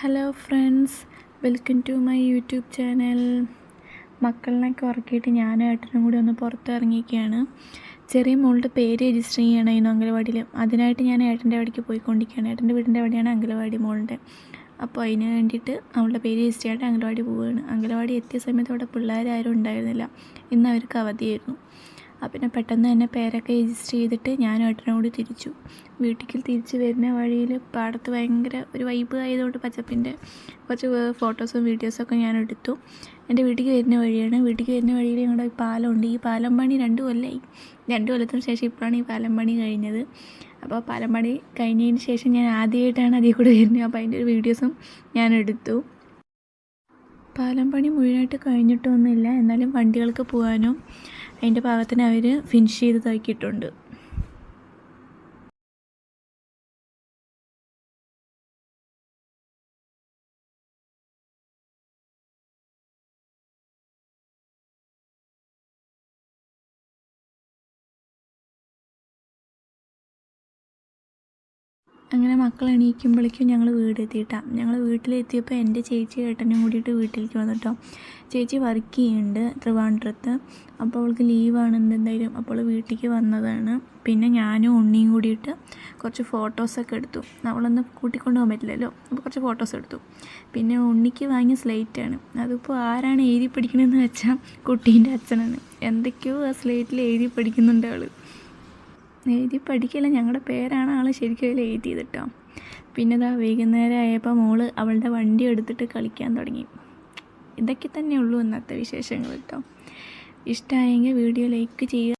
Hello friends welcome to my YouTube channel മക്കളിനൊക്കെ ഉറക്കിയിട്ട് ഞാനും ഏട്ടനും കൂടി ഒന്ന് പുറത്തിറങ്ങിയൊക്കെയാണ് ചെറിയ മോളുടെ പേര് രജിസ്റ്റർ ചെയ്യണമായിരുന്നു അംഗലവാടിയിൽ അതിനായിട്ട് ഞാൻ ഏട്ടന്റെ അവിടേക്ക് പോയിക്കൊണ്ടിരിക്കുകയാണ്. ഏട്ടന്റെ വീടിന്റെ അവിടെയാണ് അംഗലവാടി മോളുടെ. അപ്പോൾ അതിന് വേണ്ടിയിട്ട് അവളുടെ പേര് രജിസ്റ്റർ ചെയ്യാനായിട്ട് അംഗലവാടി പോവുകയാണ്. അംഗലവാടി എത്തിയ സമയത്ത് അവിടെ പിള്ളേരാരും ഉണ്ടായിരുന്നില്ല. ഇന്ന് അവർക്ക് അവധിയായിരുന്നു. പിന്നെ പെട്ടെന്ന് തന്നെ പേരൊക്കെ രജിസ്റ്റർ ചെയ്തിട്ട് ഞാൻ ഏട്ടനും കൂടി തിരിച്ചു. വീട്ടിലേക്ക് തിരിച്ച് വരുന്ന വഴിയിൽ പാടത്ത് ഭയങ്കര ഒരു വൈബ് ആയതുകൊണ്ട് പച്ചപ്പിന്റെ കുറച്ച് ഫോട്ടോസും വീഡിയോസൊക്കെ ഞാൻ എടുത്തു. എന്റെ വീട്ടിലേക്ക് വരുന്ന വഴിയാണ്. വീട്ടിലേക്ക് വരുന്ന വഴിയിൽ ഞങ്ങളുടെ പാലമുണ്ട്. ഈ പാലം പണി രണ്ട് കൊല്ലമായി രണ്ട് കൊല്ലത്തിന് ശേഷം ഇപ്പോഴാണ് ഈ പാലം പണി കഴിഞ്ഞത്. അപ്പോൾ പാലം പണി കഴിഞ്ഞതിന് ശേഷം ഞാൻ ആദ്യമായിട്ടാണ് അതിൽ കൂടെ വരുന്നത്. അപ്പോൾ അതിന്റെ ഒരു വീഡിയോസും ഞാൻ എടുത്തു. പാലം പണി മുഴുവനായിട്ട് കഴിഞ്ഞിട്ടൊന്നുമില്ല. എന്നാലും വണ്ടികൾക്ക് പോകാനും അതിന്റെ ഭാഗത്തിന് അവർ ഫിനിഷ് ചെയ്ത് അങ്ങനെ മക്കൾ എണീക്കുമ്പോഴേക്കും ഞങ്ങൾ വീടെത്തിയിട്ടാണ് ഞങ്ങൾ വീട്ടിലെത്തിയപ്പോൾ എന്റെ ചേച്ചി ഏട്ടനും കൂടിയിട്ട് വീട്ടിലേക്ക് വന്നിട്ടോ ചേച്ചി വർക്ക് ചെയ്യുന്നുണ്ട് ട്രിവാൻഡ്രത്ത്. അപ്പോൾ അവൾക്ക് ലീവാണ് എന്തെന്തായാലും അപ്പോൾ വീട്ടിലേക്ക് വന്നതാണ്. പിന്നെ ഞാനും ഉണ്ണിയും കൂടിയിട്ട് കുറച്ച് ഫോട്ടോസൊക്കെ എടുത്തു. അവളൊന്ന് കൂട്ടിക്കൊണ്ട് പോകാൻ പറ്റില്ലല്ലോ. അപ്പോൾ കുറച്ച് ഫോട്ടോസ് എടുത്തു. പിന്നെ ഉണ്ണിക്ക് വാങ്ങിയ സ്ലേറ്റാണ് അതിപ്പോൾ ആരാണ് എഴുതി പഠിക്കണമെന്ന് വെച്ചാൽ കുട്ടീന്റെ അച്ഛനാണ്. എന്തൊക്കെയോ ആ സ്ലേറ്റിൽ എഴുതി പഠിക്കുന്നുണ്ട് അവൾ എഴുതി പഠിക്കില്ല ഞങ്ങളുടെ പേരാണ് ആൾ ശരിക്കും അതിൽ എഴുതിയത് കേട്ടോ പിന്നെ ഇതാ വൈകുന്നേരം ആയപ്പോൾ മോൾ അവളുടെ വണ്ടി എടുത്തിട്ട് കളിക്കാൻ തുടങ്ങി. ഇതൊക്കെ തന്നെ ഉള്ളൂ ഇന്നത്തെ വിശേഷങ്ങൾ കേട്ടോ ഇഷ്ടമായെങ്കിൽ വീഡിയോ ലൈക്ക് ചെയ്യുക.